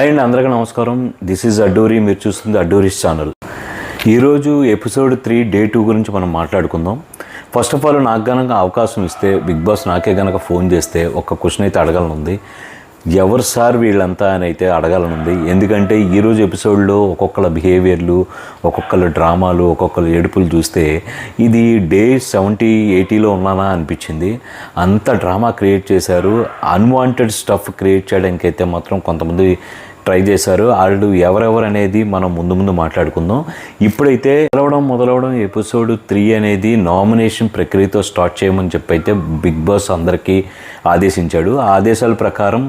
Hi అండి అందరికీ నమస్కారం. దిస్ ఈజ్ అడ్డూరి మీరు చూస్తుంది అడ్డూరిస్ ఛానల్ ఈరోజు ఎపిసోడ్ త్రీ డే టూ గురించి మనం మాట్లాడుకుందాం. ఫస్ట్ ఆఫ్ ఆల్ నాకు గనక అవకాశం ఇస్తే బిగ్ బాస్ నాకే గనక ఫోన్ చేస్తే ఒక క్వశ్చన్ అయితే అడగాలనుంది. ఎవరు సార్ వీళ్ళంతా అని అయితే అడగాలనుంది. ఎందుకంటే ఈరోజు ఎపిసోడ్లో ఒక్కొక్కళ్ళ బిహేవియర్లు ఒక్కొక్కళ్ళ డ్రామాలు ఒక్కొక్కళ్ళ ఏడుపులు చూస్తే ఇది డే సెవెంటీ ఎయిటీలో ఉన్నానా అనిపించింది. అంత డ్రామా క్రియేట్ చేశారు. అన్వాంటెడ్ స్టఫ్ క్రియేట్ చేయడానికి అయితే మాత్రం కొంతమంది ట్రై చేశారు. వాళ్ళు ఎవరెవరు అనేది మనం ముందు ముందు మాట్లాడుకుందాం. ఇప్పుడైతే మొదలవడం మొదలవడం ఎపిసోడ్ త్రీ అనేది నామినేషన్ ప్రక్రియతో స్టార్ట్ చేయమని చెప్పి అయితే బిగ్ బాస్ అందరికీ ఆదేశించాడు. ఆ ఆదేశాల ప్రకారం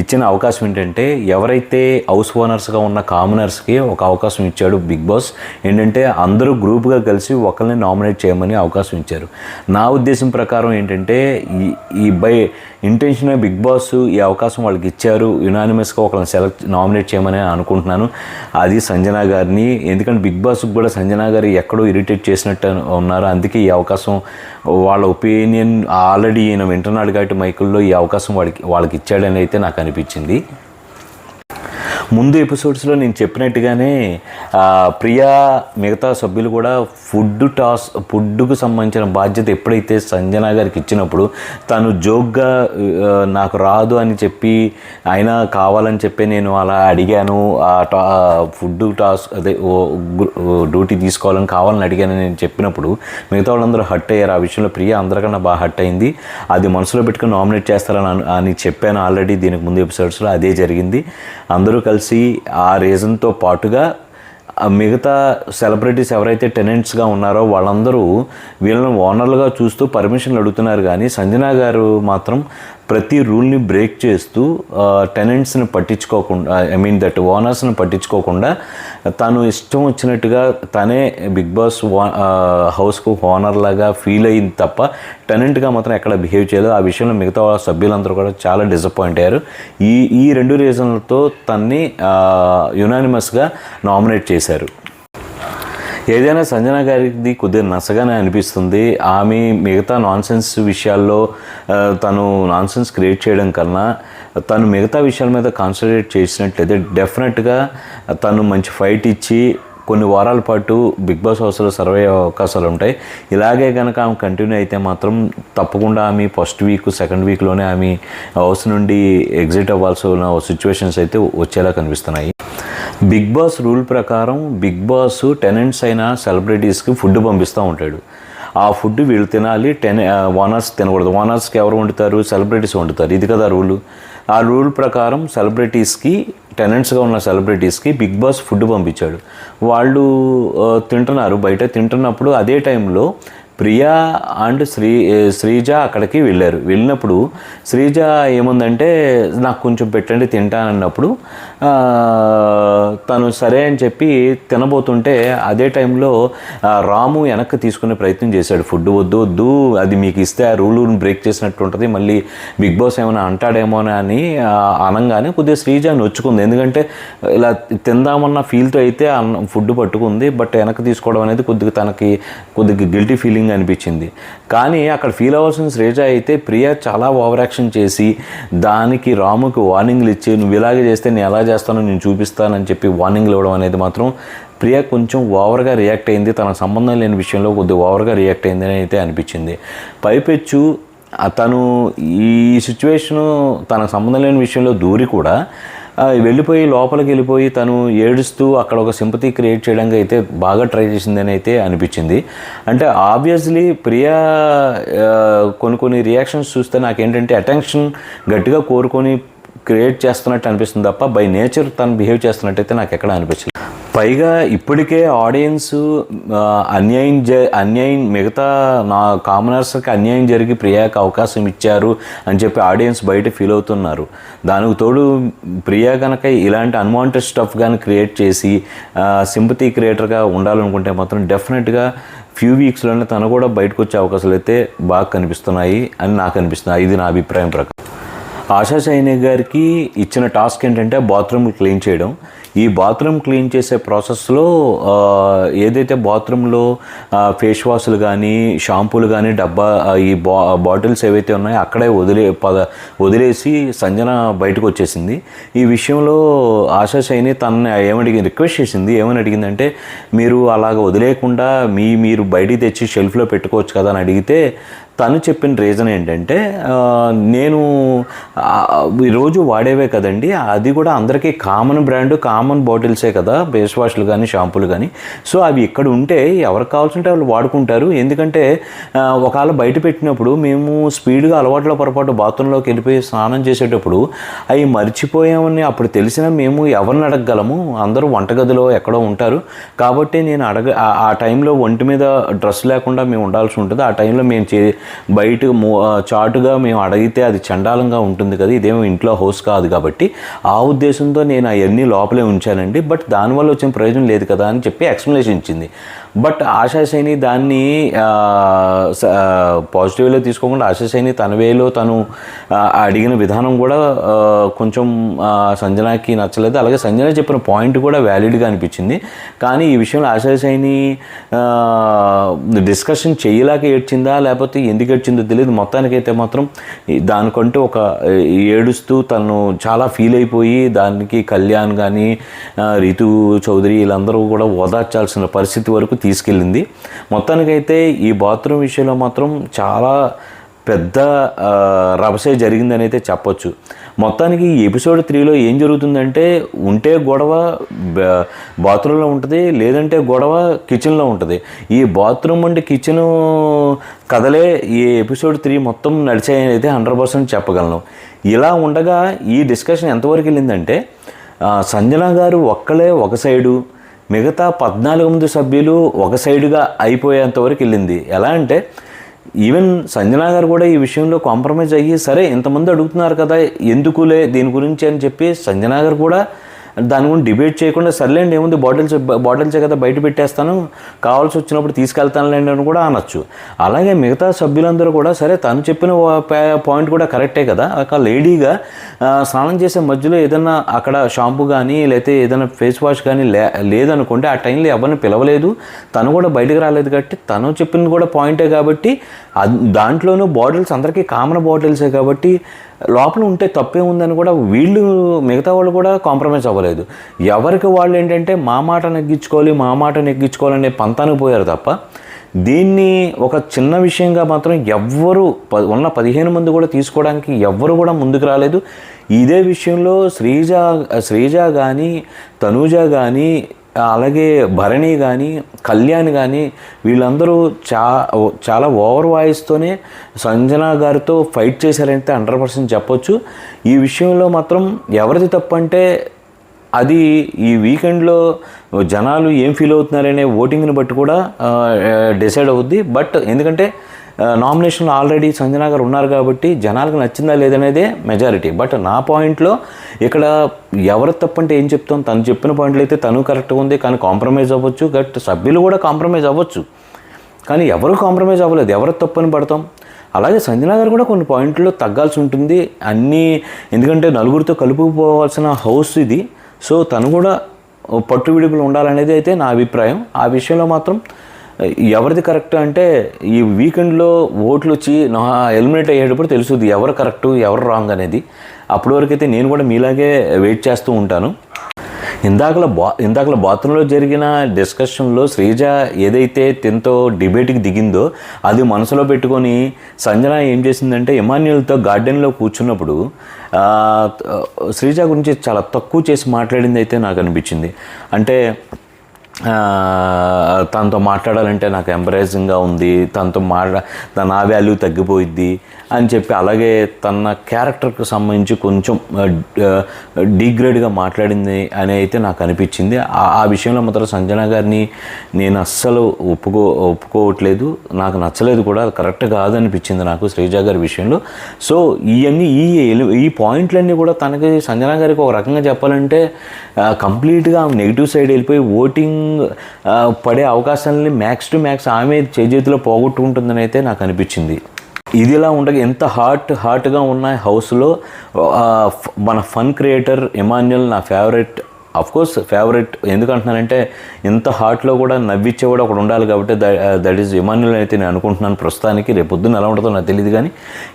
ఇచ్చిన అవకాశం ఏంటంటే ఎవరైతే హౌస్ ఓనర్స్గా ఉన్న కామనర్స్కి ఒక అవకాశం ఇచ్చాడు బిగ్ బాస్ ఏంటంటే అందరూ గ్రూప్గా కలిసి ఒకరిని నామినేట్ చేయమని అవకాశం ఇచ్చారు. నా ఉద్దేశం ప్రకారం ఏంటంటే ఈ ఈ బై ఇంటెన్షన్ బిగ్ బాస్ ఈ అవకాశం వాళ్ళకి ఇచ్చారు యునానిమస్గా ఒకరిని సెలెక్ట్ నామినేట్ చేయమని అనుకుంటున్నాను. అది సంజన గారిని ఎందుకంటే బిగ్ బాస్కి కూడా సంజన గారు ఎక్కడో ఇరిటేట్ చేసినట్టు ఉన్నారు. అందుకే ఈ అవకాశం వాళ్ళ ఒపీనియన్ ఆల్రెడీ ఈయన వింటున్నాడు కాబట్టి మైకుల్లో ఈ అవకాశం వాడికి వాళ్ళకి ఇచ్చాడని అయితే నాకు అనిపించింది. ముందు ఎపిసోడ్స్లో నేను చెప్పినట్టుగానే ప్రియా మిగతా సభ్యులు కూడా ఫుడ్ టాస్ ఫుడ్కు సంబంధించిన బాధ్యత ఎప్పుడైతే సంజన గారికి ఇచ్చినప్పుడు తను జోక్గా నాకు రాదు అని చెప్పి ఆయన కావాలని చెప్పి నేను అలా అడిగాను ఆ టా ఫుడ్ టాస్ అదే ఓ డ్యూటీ తీసుకోవాలని కావాలని అడిగాను నేను చెప్పినప్పుడు మిగతా వాళ్ళందరూ హట్ అయ్యారు. ఆ విషయంలో ప్రియా అందరికన్నా బాగా హట్ అయింది. అది మనసులో పెట్టుకుని నామినేట్ చేస్తారని అని చెప్పాను ఆల్రెడీ. దీనికి ముందు ఎపిసోడ్స్లో అదే జరిగింది. అందరూ కలిసి కలిసి ఆ రీజన్తో పాటుగా మిగతా సెలబ్రిటీస్ ఎవరైతే టెనెంట్స్గా ఉన్నారో వాళ్ళందరూ వీళ్ళని ఓనర్లుగా చూస్తూ పర్మిషన్లు అడుగుతున్నారు. కానీ సంజన గారు మాత్రం ప్రతి రూల్ని బ్రేక్ చేస్తూ టెనెంట్స్ని పట్టించుకోకుండా ఐ మీన్ దట్ ఓనర్స్ని పట్టించుకోకుండా తను ఇష్టం వచ్చినట్టుగా తనే బిగ్ బాస్ హౌస్కు ఓనర్ లాగా ఫీల్ అయింది తప్ప టెనెంట్గా మాత్రం ఎక్కడ బిహేవ్ చేయలేదు. ఆ విషయంలో మిగతా సభ్యులందరూ కూడా చాలా డిసప్పాయింట్ అయ్యారు. ఈ ఈ రెండు రీజన్లతో తన్ని యునానిమస్గా నామినేట్ చేశారు. ఏదైనా సంజన గారిది కొద్దిగా నసగానే అనిపిస్తుంది. ఆమె మిగతా నాన్సెన్స్ విషయాల్లో తను నాన్సెన్స్ క్రియేట్ చేయడం కన్నా తను మిగతా విషయాల మీద కాన్సన్ట్రేట్ చేసినట్లయితే డెఫినెట్గా తను మంచి ఫైట్ ఇచ్చి కొన్ని వారాల పాటు బిగ్ బాస్ హౌస్లో సర్వ్ అయ్యే అవకాశాలు ఉంటాయి. ఇలాగే కనుక ఆమె కంటిన్యూ అయితే మాత్రం తప్పకుండా ఆమె ఫస్ట్ వీక్ సెకండ్ వీక్లోనే ఆమె హౌస్ నుండి ఎగ్జిట్ అవ్వాల్సిన సిచ్యువేషన్స్ అయితే వచ్చేలా కనిపిస్తున్నాయి. బిగ్ బాస్ రూల్ ప్రకారం బిగ్ బాస్ టెనెంట్స్ అయిన సెలబ్రిటీస్కి ఫుడ్ పంపిస్తూ ఉంటాడు. ఆ ఫుడ్ వీళ్ళు తినాలి టెన్ ఓనర్స్ తినకూడదు. ఓనర్స్కి ఎవరు వండుతారు? సెలబ్రిటీస్ వండుతారు. ఇది కదా రూలు. ఆ రూల్ ప్రకారం సెలబ్రిటీస్కి టెనెంట్స్గా ఉన్న సెలబ్రిటీస్కి బిగ్ బాస్ ఫుడ్ పంపించాడు. వాళ్ళు తింటున్నారు. బయట తింటున్నప్పుడు అదే టైంలో ప్రియా అండ్ శ్రీ శ్రీజ అక్కడికి వెళ్ళారు. వెళ్ళినప్పుడు శ్రీజ ఏముందంటే నాకు కొంచెం పెట్టండి తింటానన్నప్పుడు తను సరే అని చెప్పి తినబోతుంటే అదే టైంలో రాము వెనక్కి తీసుకునే ప్రయత్నం చేశాడు. ఫుడ్ వద్దు వద్దు అది మీకు ఇస్తే ఆ రూల్ బ్రేక్ చేసినట్టు ఉంటుంది మళ్ళీ బిగ్ బాస్ ఏమైనా అంటాడేమో అని అనంగానే అనగానే కొద్దిగా శ్రీజ నొచ్చుకుంది. ఎందుకంటే ఇలా తిందామన్న ఫీల్తో అయితే అన్న ఫుడ్ పట్టుకుంది బట్ వెనక్కి తీసుకోవడం అనేది కొద్దిగా తనకి కొద్దిగా గిల్టీ ఫీలింగ్ అనిపించింది. కానీ అక్కడ ఫీల్ అవ్వాల్సిన శ్రీజ అయితే ప్రియ చాలా ఓవర్ యాక్షన్ చేసి దానికి రాముకి వార్నింగ్లు ఇచ్చి నువ్వు ఇలాగే చేస్తే నేను ఎలా చేస్తాను నేను చూపిస్తానని చెప్పి వార్నింగ్లు ఇవ్వడం అనేది మాత్రం ప్రియ కొంచెం ఓవర్గా రియాక్ట్ అయింది. తన సంబంధం లేని విషయంలో కొద్దిగా ఓవర్గా రియాక్ట్ అయింది అని అయితే అనిపించింది. పైపెచ్చు తను ఈ సిచ్యువేషను తనకు సంబంధం లేని విషయంలో దూరి కూడా వెళ్ళిపోయి లోపలికి వెళ్ళిపోయి తను ఏడుస్తూ అక్కడ ఒక సింపతి క్రియేట్ చేయడానికి అయితే బాగా ట్రై చేసిందని అయితే అనిపించింది. అంటే ఆబ్వియస్లీ ప్రియా కొన్ని కొన్ని రియాక్షన్స్ చూస్తే నాకేంటంటే అటెన్షన్ గట్టిగా కోరుకొని క్రియేట్ చేస్తున్నట్టు అనిపిస్తుంది తప్ప బై నేచర్ తను బిహేవ్ చేస్తున్నట్టయితే నాకు ఎక్కడ అనిపించలేదు పైగా ఇప్పటికే ఆడియన్స్ అన్యాయం జ అన్యాయం మిగతా నా కామనర్స్కి అన్యాయం జరిగి ప్రియాకి అవకాశం ఇచ్చారు అని చెప్పి ఆడియన్స్ బయట ఫీల్ అవుతున్నారు. దానికి తోడు ప్రియా కనుక ఇలాంటి అన్వాంటెడ్ స్టఫ్ కానీ క్రియేట్ చేసి సింపతి క్రియేటర్గా ఉండాలనుకుంటే మాత్రం డెఫినెట్గా ఫ్యూ వీక్స్లోనే తను కూడా బయటకు వచ్చే అవకాశాలు అయితే బాగా కనిపిస్తున్నాయి అని నాకు అనిపిస్తుంది. ఇది నా అభిప్రాయం ప్రకారం. ఆశా సైని గారికి ఇచ్చిన టాస్క్ ఏంటంటే బాత్రూమ్ క్లీన్ చేయడం. ఈ బాత్రూమ్ క్లీన్ చేసే ప్రాసెస్లో ఏదైతే బాత్రూంలో ఫేస్ వాష్లు కానీ షాంపూలు కానీ డబ్బా ఈ బా బాటిల్స్ ఏవైతే ఉన్నాయో అక్కడే వదిలే పద వదిలేసి సంజన బయటకు వచ్చేసింది. ఈ విషయంలో ఆశా సైని తనని ఏమడిగింది రిక్వెస్ట్ చేసింది ఏమని అడిగిందంటే మీరు అలాగ వదిలేయకుండా మీ మీరు బయటికి తెచ్చి షెల్ఫ్లో పెట్టుకోవచ్చు కదా అని అడిగితే తను చెప్పిన రీజన్ ఏంటంటే నేను ఈరోజు ఈ రోజు వాడేవే కదండి అది కూడా అందరికీ కామన్ బ్రాండ్ కామన్ బాటిల్సే కదా ఫేస్ వాష్లు కానీ షాంపూలు కానీ సో అవి ఇక్కడ ఉంటే ఎవరికి కావాల్సింటే వాళ్ళు వాడుకుంటారు. ఎందుకంటే ఒకవేళ బయట పెట్టినప్పుడు మేము స్పీడ్గా అలవాట్లో పొరపాటు బాత్రూంలోకి వెళ్ళిపోయి స్నానం చేసేటప్పుడు అవి మర్చిపోయామని అప్పుడు తెలిసినా మేము ఎవరిని అడగగలము? అందరూ వంటగదిలో ఎక్కడో ఉంటారు. కాబట్టి నేను అడగ ఆ టైంలో ఒంటి మీద డ్రెస్ లేకుండా మేము ఉండాల్సి ఉంటుంది. ఆ టైంలో మేము చే బయట చాటుగా మేము అడిగితే అది చండాలంగా ఉంటుంది కదా ఇదేమో ఇంట్లో హౌస్ కాదు కాబట్టి ఆ ఉద్దేశంతో నేను అవన్నీ లోపలే ఉంచానండి. బట్ దానివల్ల వచ్చిన ప్రయోజనం లేదు కదా అని చెప్పి ఎక్స్ప్లెనేషన్ ఇచ్చింది. బట్ ఆశా సైని దాన్ని పాజిటివ్లో తీసుకోకుండా ఆశా సైని తన వేలో తను అడిగిన విధానం కూడా కొంచెం సంజనాకి నచ్చలేదు. అలాగే సంజన చెప్పిన పాయింట్ కూడా వ్యాలిడ్గా అనిపించింది. కానీ ఈ విషయంలో ఆశా సైని డిస్కషన్ చేయలేక ఏడ్చిందా? లేకపోతే ఎందుకు ఏడ్చిందో తెలియదు. మొత్తానికైతే మాత్రం దానికంటూ ఒక ఏడుస్తూ తను చాలా ఫీల్ అయిపోయి దానికి కళ్యాణ్ కానీ రితు చౌదరి వీళ్ళందరూ కూడా ఓదార్చాల్సిన పరిస్థితి వరకు తీసుకెళ్ళింది. మొత్తానికైతే ఈ బాత్రూమ్ విషయంలో మాత్రం చాలా పెద్ద రభసే జరిగిందని అయితే చెప్పొచ్చు. మొత్తానికి ఈ ఎపిసోడ్ త్రీలో ఏం జరుగుతుందంటే ఉంటే గొడవ బాత్రూంలో ఉంటుంది లేదంటే గొడవ కిచెన్లో ఉంటుంది. ఈ బాత్రూమ్ అండ్ కిచెన్ కథలే ఈ ఎపిసోడ్ త్రీ మొత్తం నడిచాయని అయితే హండ్రెడ్ పర్సెంట్ చెప్పగలను. ఇలా ఉండగా ఈ డిస్కషన్ ఎంతవరకు వెళ్ళిందంటే సంజన గారు ఒక్కలే ఒక సైడు మిగతా పద్నాలుగు మంది సభ్యులు ఒక సైడుగా అయిపోయేంతవరకు వెళ్ళింది. ఎలా అంటే ఈవెన్ సంజనా గారు కూడా ఈ విషయంలో కాంప్రమైజ్ అయ్యి సరే ఇంతమంది అడుగుతున్నారు కదా ఎందుకులే దీని గురించి అని చెప్పి సంజనా గారు కూడా దాని గురించి డిబేట్ చేయకుండా సర్లేండి ఏముంది బాటిల్స్ బాటిల్సే కదా బయట పెట్టేస్తాను కావాల్సి వచ్చినప్పుడు తీసుకెళ్తానులేండి అని కూడా అనొచ్చు. అలాగే మిగతా సభ్యులందరూ కూడా సరే తను చెప్పిన పాయింట్ కూడా కరెక్టే కదా. ఒక లేడీగా స్నానం చేసే మధ్యలో ఏదైనా అక్కడ షాంపూ కానీ లేకపోతే ఏదైనా ఫేస్ వాష్ కానీ లే లేదనుకుంటే ఆ టైంలో ఎవరిని పిలవలేదు. తను కూడా బయటకు రాలేదు కాబట్టి తను చెప్పింది కూడా పాయింటే కాబట్టి దాంట్లోనూ బాటిల్స్ అందరికీ కామన్ బాటిల్సే కాబట్టి లోపల ఉంటే తప్పే ఉందని కూడా వీళ్ళు మిగతా వాళ్ళు కూడా కాంప్రమైజ్ అవ్వలేదు. ఎవరికి వాళ్ళు ఏంటంటే మా మాట నెగ్గించుకోవాలి మా మాట నెగ్గించుకోవాలనే పంతానికి పోయారు తప్ప దీన్ని ఒక చిన్న విషయంగా మాత్రం ఎవ్వరు ప- ఉన్న పదిహేను మంది కూడా తీసుకోవడానికి ఎవ్వరు కూడా ముందుకు రాలేదు. ఇదే విషయంలో శ్రీజ శ్రీజ కానీ తనూజ కానీ అలాగే భరణి కానీ కళ్యాణ్ కానీ వీళ్ళందరూ చా చాలా ఓవర్ వాయిస్తోనే సంజన గారితో ఫైట్ చేశారంటే హండ్రెడ్ పర్సెంట్ చెప్పొచ్చు. ఈ విషయంలో మాత్రం ఎవరిది తప్పంటే అది ఈ వీకెండ్లో జనాలు ఏం ఫీల్ అవుతున్నారనే ఓటింగ్ని బట్టి కూడా డిసైడ్ అవుద్ది. బట్ ఎందుకంటే నామినేషన్లో ఆల్రెడీ సంజనా గారు ఉన్నారు కాబట్టి జనాలకు నచ్చిందా లేదనేదే మెజారిటీ బట్ నా పాయింట్లో ఇక్కడ ఎవరు తప్పంటే ఏం చెప్తాం? తను చెప్పిన పాయింట్లు అయితే తను కరెక్ట్గా ఉంది. కానీ కాంప్రమైజ్ అవ్వచ్చు. గట్ సభ్యులు కూడా కాంప్రమైజ్ అవ్వచ్చు. కానీ ఎవరు కాంప్రమైజ్ అవ్వలేదు. ఎవరు తప్పని పడతాం? అలాగే సంజనా గారు కూడా కొన్ని పాయింట్లో తగ్గాల్సి ఉంటుంది. అన్నీ ఎందుకంటే నలుగురితో కలుపుకుపోవాల్సిన హౌస్ ఇది. సో తను కూడా పట్టు విడుపులు ఉండాలనేది అయితే నా అభిప్రాయం. ఆ విషయంలో మాత్రం ఎవరిది కరెక్ట్ అంటే ఈ వీకెండ్లో ఓట్లు వచ్చి నా ఎలిమినేట్ అయ్యేటప్పుడు తెలుస్తుంది ఎవరు కరెక్ట్ ఎవరు రాంగ్ అనేది. అప్పటి వరకైతే నేను కూడా మీలాగే వెయిట్ చేస్తూ ఉంటాను. ఇందాకల బా ఇందాకల బాత్రూంలో జరిగిన డిస్కషన్లో శ్రీజ ఏదైతే తినతో డిబేట్కి దిగిందో అది మనసులో పెట్టుకొని సంజన ఏం చేసిందంటే ఇమాన్యుల్తో గార్డెన్లో కూర్చున్నప్పుడు శ్రీజ గురించి చాలా తక్కువ చేసి మాట్లాడింది అయితే నాకు అనిపించింది. అంటే తనతో మాట్లాడాలంటే నాకు ఎంబరేజింగ్గా ఉంది. తనతో మాట్లా తన ఆ వాల్యూ తగ్గిపోయిద్ది అని చెప్పి అలాగే తన క్యారెక్టర్కి సంబంధించి కొంచెం డీగ్రేడ్గా మాట్లాడింది అని అయితే నాకు అనిపించింది. ఆ ఆ విషయంలో మాత్రం సంజన గారిని నేను అస్సలు ఒప్పుకో ఒప్పుకోవట్లేదు. నాకు నచ్చలేదు కూడా. అది కరెక్ట్ కాదనిపించింది నాకు శ్రీజ గారి విషయంలో. సో ఇవన్నీ ఈ ఈ పాయింట్లన్నీ కూడా తనకి సంజన గారికి ఒక రకంగా చెప్పాలంటే కంప్లీట్గా నెగిటివ్ సైడ్ వెళ్ళిపోయి ఓటింగ్ పడే అవకాశాలని మ్యాక్స్ టు మ్యాక్స్ ఆమె చేతిలో పోగొట్టుకుంటుందని అయితే నాకు అనిపించింది. ఇదిలా ఉండగా ఎంత హాట్ హాట్గా ఉన్న హౌస్లో మన ఫన్ క్రియేటర్ ఎమాన్యుల్ నా ఫేవరెట్ కోర్స్ ఫేవరెట్ ఎందుకంటున్నానంటే ఇంత హార్ట్లో కూడా నవ్వించే కూడా ఒకడు ఉండాలి కాబట్టి దట్ ఈస్ ఇమాన్యుల్ అయితే నేను అనుకుంటున్నాను ప్రస్తుతానికి. రేపు పొద్దున్న ఎలా ఉంటుందో నాకు తెలియదు కానీ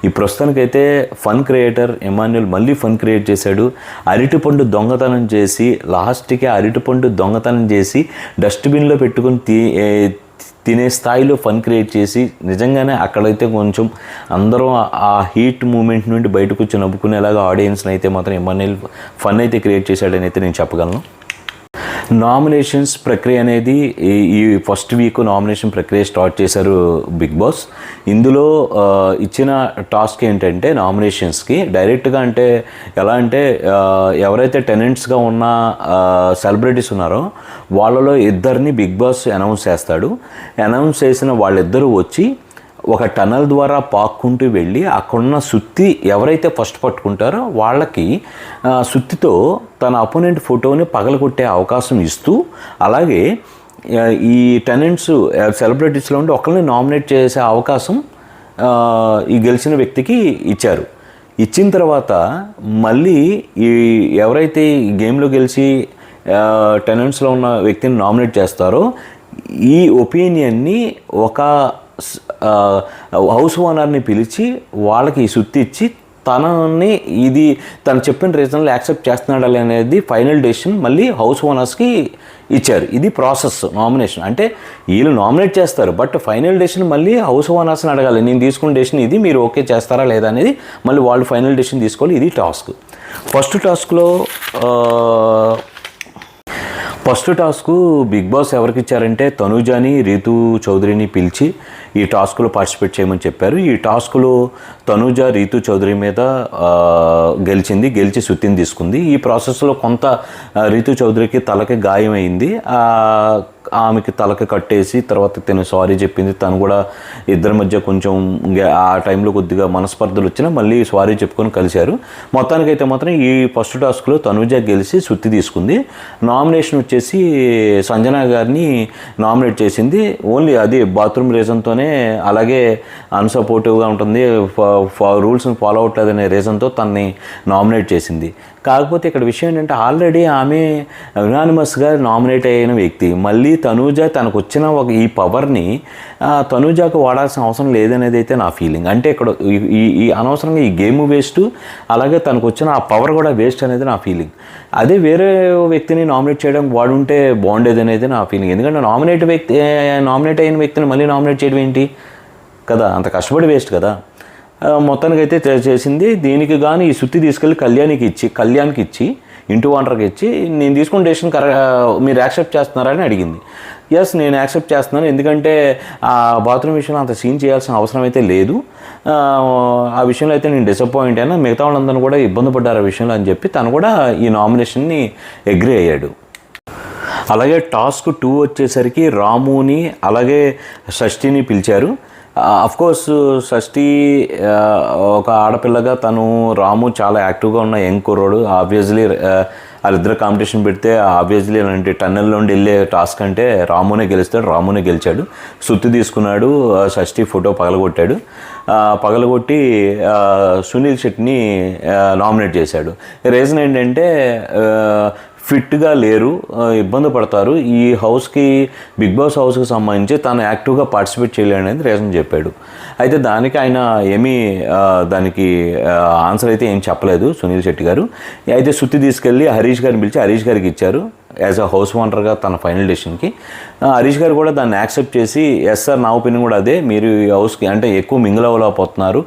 ఈ ప్రస్తుతానికైతే ఫన్ క్రియేటర్ ఇమాన్యుల్ మళ్ళీ ఫన్ క్రియేట్ చేశాడు. అరటిపండు దొంగతనం చేసి లాస్ట్కి అరటిపండు దొంగతనం చేసి డస్ట్బిన్లో పెట్టుకుని తీ తినే స్థాయిలో ఫన్ క్రియేట్ చేసి నిజంగానే అక్కడైతే కొంచెం అందరూ ఆ- హీట్ మూమెంట్ నుండి బయటకు వచ్చి నవ్వుకునేలాగా ఆడియన్స్ని అయితే మాత్రం ఎమ్మెల్యే ఫన్ అయితే క్రియేట్ చేశాడని అయితే నేను చెప్పగలను. నామినేషన్స్ ప్రక్రియ అనేది ఈ ఈ ఫస్ట్ వీక్ నామినేషన్ ప్రక్రియ స్టార్ట్ చేశారు బిగ్ బాస్. ఇందులో ఇచ్చిన టాస్క్ ఏంటంటే నామినేషన్స్కి డైరెక్ట్గా అంటే ఎలా అంటే ఎవరైతే టెనెంట్స్గా ఉన్న సెలబ్రిటీస్ ఉన్నారో వాళ్ళలో ఇద్దరిని బిగ్ బాస్ అనౌన్స్ చేస్తాడు. అనౌన్స్ చేసిన వాళ్ళిద్దరూ వచ్చి ఒక టనల్ ద్వారా పాక్కుంటూ వెళ్ళి అక్కడున్న సుత్తి ఎవరైతే ఫస్ట్ పట్టుకుంటారో వాళ్ళకి సుత్తితో తన అపోనెంట్ ఫోటోని పగలగొట్టే అవకాశం ఇస్తూ అలాగే ఈ టెనెంట్స్ సెలబ్రిటీస్లో ఉండి ఒకరిని నామినేట్ చేసే అవకాశం ఈ గెలిచిన వ్యక్తికి ఇచ్చారు. ఇచ్చిన తర్వాత మళ్ళీ ఈ ఎవరైతే ఈ గేమ్లో గెలిచి టెనెంట్స్లో ఉన్న వ్యక్తిని నామినేట్ చేస్తారో ఈ ఒపీనియన్ని ఒక హౌస్ ఓనర్ని పిలిచి వాళ్ళకి సుత్తి ఇచ్చి తనని ఇది తను చెప్పిన రీజన్లో యాక్సెప్ట్ చేస్తున్నాడా అనేది ఫైనల్ డెసిషన్ మళ్ళీ హౌస్ ఓనర్స్కి ఇచ్చారు. ఇది ప్రాసెస్ నామినేషన్. అంటే వీళ్ళు నామినేట్ చేస్తారు బట్ ఫైనల్ డెసిషన్ మళ్ళీ హౌస్ ఓనర్స్ని అడగాలి. నేను తీసుకున్న డెసిషన్ ఇది మీరు ఓకే చేస్తారా లేదా అనేది మళ్ళీ వాళ్ళు ఫైనల్ డెసిషన్ తీసుకోవాలి. ఇది టాస్క్. ఫస్ట్ టాస్క్లో ఫస్ట్ టాస్క్ బిగ్ బాస్ ఎవరికి ఇచ్చారంటే తనుజాని రీతు చౌదరిని పిలిచి ఈ టాస్క్లో పార్టిసిపేట్ చేయమని చెప్పారు. ఈ టాస్క్లో తనుజ రీతు చౌదరి మీద గెలిచింది గెలిచి సుత్తిని తీసుకుంది. ఈ ప్రాసెస్లో కొంత రీతు చౌదరికి తలకి గాయమైంది. ఆమెకి తలకి కట్టేసి తర్వాత తను సారీ చెప్పింది. తను కూడా ఇద్దరి మధ్య కొంచెం ఆ టైంలో కొద్దిగా మనస్పర్ధలు వచ్చినా మళ్ళీ సారీ చెప్పుకొని కలిశారు. మొత్తానికైతే మాత్రం ఈ ఫస్ట్ టాస్క్లో తనుజ గెలిచి సుత్తి తీసుకుంది. నామినేషన్ వచ్చేసి సంజన గారిని నామినేట్ చేసింది. ఓన్లీ అది బాత్రూమ్ రీజన్తోనే అలాగే అన్సపోర్టివ్గా ఉంటుంది. రూల్స్ని ఫాలో అవ్వట్లేదనే రీజన్తో తనని నామినేట్ చేసింది. కాకపోతే ఇక్కడ విషయం ఏంటంటే ఆల్రెడీ ఆమె యునానిమస్గా నామినేట్ అయిన వ్యక్తి. మళ్ళీ తనూజ తనకు వచ్చిన ఒక ఈ పవర్ని తనూజాకు వాడాల్సిన అవసరం లేదనేది అయితే నా ఫీలింగ్. అంటే ఇక్కడ ఈ- ఈ అనవసరంగా ఈ గేమ్ వేస్ట్ అలాగే తనకు వచ్చిన ఆ పవర్ కూడా వేస్ట్ అనేది నా ఫీలింగ్. అదే వేరే వ్యక్తిని నామినేట్ చేయడం వాడుంటే బాగుండేది అనేది నా ఫీలింగ్. ఎందుకంటే నామినేట్ వ్యక్తి నామినేట్ అయిన వ్యక్తిని మళ్ళీ నామినేట్ చేయడం ఏంటి? కదా అంత కష్టపడి వేస్ట్ కదా. మొత్తానికి అయితే చేసింది. దీనికి కానీ ఈ సుత్తి తీసుకెళ్ళి కళ్యాణికి ఇచ్చి కళ్యాణ్కి ఇచ్చి ఇంటి ఓనర్కి ఇచ్చి నేను తీసుకున్న డెసిషన్ కర మీరు యాక్సెప్ట్ చేస్తున్నారా అని అడిగింది. ఎస్ నేను యాక్సెప్ట్ చేస్తున్నాను. ఎందుకంటే ఆ బాత్రూమ్ విషయంలో అంత సీన్ చేయాల్సిన అవసరం అయితే లేదు. ఆ, విషయంలో అయితే నేను డిసప్పాయింట్ అయినా మిగతా వాళ్ళందరూ కూడా ఇబ్బంది పడ్డారు ఆ విషయంలో అని చెప్పి తను కూడా ఈ నామినేషన్ని అగ్రి అయ్యాడు. అలాగే టాస్క్ టూ వచ్చేసరికి రాముని అలాగే షష్ఠిని పిలిచారు. కోర్స్ షష్ఠి ఒక ఆడపిల్లగా తను రాము చాలా యాక్టివ్గా ఉన్న యంగ్ కుర్రోడు. ఆబ్వియస్లీ వాళ్ళిద్దరు కాంపిటీషన్ పెడితే ఆబ్వియస్లీ అలాంటి టన్నెల్లోండి వెళ్ళే టాస్క్ అంటే రామునే గెలుస్తాడు రామునే గెలిచాడు. సుత్తి తీసుకున్నాడు షష్ఠి ఫోటో పగలగొట్టాడు. పగలగొట్టి సునీల్ శెట్టిని నామినేట్ చేశాడు. రీజన్ ఏంటంటే ఫిట్గా లేరు ఇబ్బంది పడతారు. ఈ హౌస్కి బిగ్ బాస్ హౌస్కి సంబంధించి తను యాక్టివ్గా పార్టిసిపేట్ చేయలేడు అనేది రీజన్ చెప్పాడు. అయితే దానికి ఆయన ఏమీ దానికి ఆన్సర్ అయితే ఏం చెప్పలేదు సునీల్ శెట్టి గారు. అయితే సుత్తి తీసుకెళ్ళి హరీష్ గారిని పిలిచి హరీష్ గారికి ఇచ్చారు యాజ్ అ హౌస్ ఓనర్గా తన ఫైనల్ డెసిషన్కి. హరీష్ గారు కూడా దాన్ని యాక్సెప్ట్ చేసి ఎస్ సార్ నా ఒపీనియన్ కూడా అదే. మీరు ఈ హౌస్కి అంటే ఎక్కువ మింగిల్ అవ్వలేకపోతున్నారు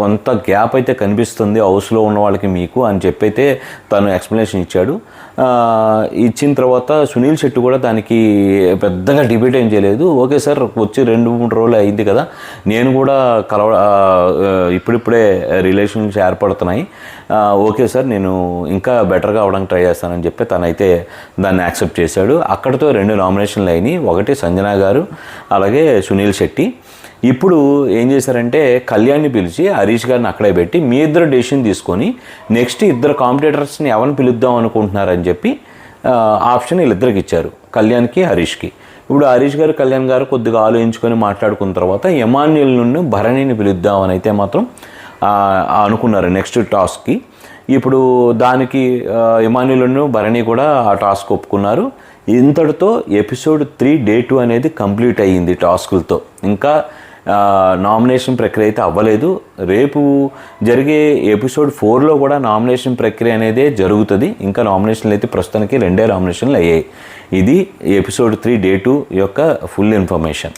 కొంత గ్యాప్ అయితే కనిపిస్తుంది హౌస్లో ఉన్న వాళ్ళకి మీకు అని చెప్పి అయితే తను ఎక్స్ప్లెనేషన్ ఇచ్చాడు. ఇచ్చిన తర్వాత సునీల్ శెట్టి కూడా దానికి పెద్దగా డిబేట్ ఏం చేయలేదు. ఓకే సార్ వచ్చి రెండు మూడు రోజులు అయింది కదా నేను కూడా కలవ ఇప్పుడిప్పుడే రిలేషన్స్ ఏర్పడుతున్నాయి. ఓకే సార్ నేను ఇంకా బెటర్గా అవడానికి ట్రై చేస్తానని చెప్పి తనైతే దాన్ని యాక్సెప్ట్ చేశాడు. అక్కడితో రెండు నామినేషన్లు అయినాయి. ఒకటి సంజన గారు అలాగే సునీల్ శెట్టి. ఇప్పుడు ఏం చేశారంటే కళ్యాణ్ని పిలిచి హరీష్ గారిని అక్కడే పెట్టి మీ ఇద్దరు డెసిషన్ తీసుకొని నెక్స్ట్ ఇద్దరు కాంపిటేటర్స్ని ఎవరిని పిలుద్దాం అనుకుంటున్నారని చెప్పి ఆప్షన్ వీళ్ళిద్దరికి ఇచ్చారు కళ్యాణ్కి హరీష్కి. ఇప్పుడు హరీష్ గారు కళ్యాణ్ గారు కొద్దిగా ఆలోచించుకొని మాట్లాడుకున్న తర్వాత ఎమాన్యుల్ నుండి భరణిని పిలుద్దామని అయితే మాత్రం అనుకున్నారు నెక్స్ట్ టాస్క్కి ఇప్పుడు దానికి ఇమాన్యులను భరణి కూడా ఆ టాస్క్ ఒప్పుకున్నారు. ఇంతటితో ఎపిసోడ్ త్రీ డే టూ అనేది కంప్లీట్ అయ్యింది టాస్కులతో ఇంకా నామినేషన్ ప్రక్రియ అయితే అవ్వలేదు. రేపు జరిగే ఎపిసోడ్ ఫోర్లో కూడా నామినేషన్ ప్రక్రియ అనేది జరుగుతుంది. ఇంకా నామినేషన్లు అయితే ప్రస్తుతానికి రెండే నామినేషన్లు అయ్యాయి. ఇది ఎపిసోడ్ త్రీ డే టూ యొక్క ఫుల్ ఇన్ఫర్మేషన్.